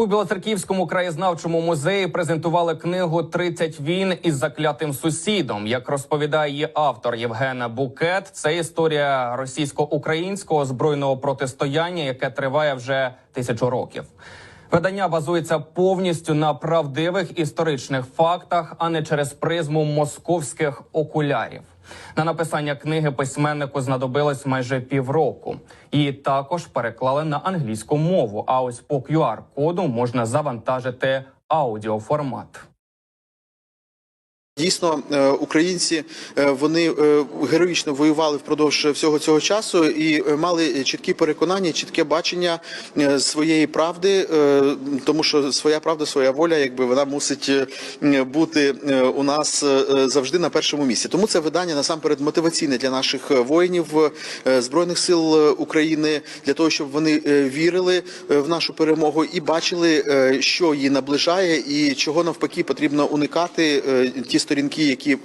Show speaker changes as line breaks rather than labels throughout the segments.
У Білоцерківському краєзнавчому музеї презентували книгу «30 війн із заклятим сусідом. Як розповідає її автор Євгена Букет, це історія російсько-українського збройного протистояння, яке триває вже тисячу років. Видання базується повністю на правдивих історичних фактах, а не через призму московських окулярів. На написання книги письменнику знадобилось майже півроку. Її також переклали на англійську мову. А ось по QR-коду можна завантажити аудіоформат.
Дійсно, е, українці е, вони е, героїчно воювали впродовж всього цього часу і мали чіткі переконання, чітке бачення своєї правди, тому що своя правда, своя воля, якби вона мусить бути у нас завжди на першому місці. Тому це видання насамперед мотиваційне для наших воїнів збройних сил України, для того, щоб вони вірили в нашу перемогу і бачили, що її наближає, і чого навпаки потрібно уникати. Ті сторінки, які е,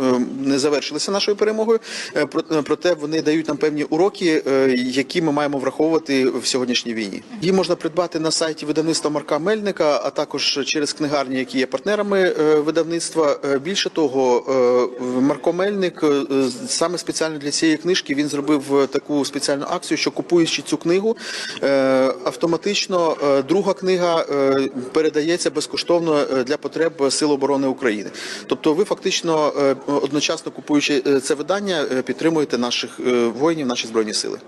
не завершилися нашою перемогою, е, е, проте вони дають нам певні уроки, які ми маємо враховувати в сьогоднішній війні. Її можна придбати на сайті видавництва Марка Мельника, а також через книгарні, які є партнерами видавництва. Більше того, Марко Мельник саме спеціально для цієї книжки він зробив таку спеціальну акцію, що купуючи цю книгу, автоматично друга книга передається безкоштовно для потреб Сил оборони України. Тобто, ви фактично е, одночасно купуючи е, це видання, е, підтримуєте наших воїнів, наші збройні сили.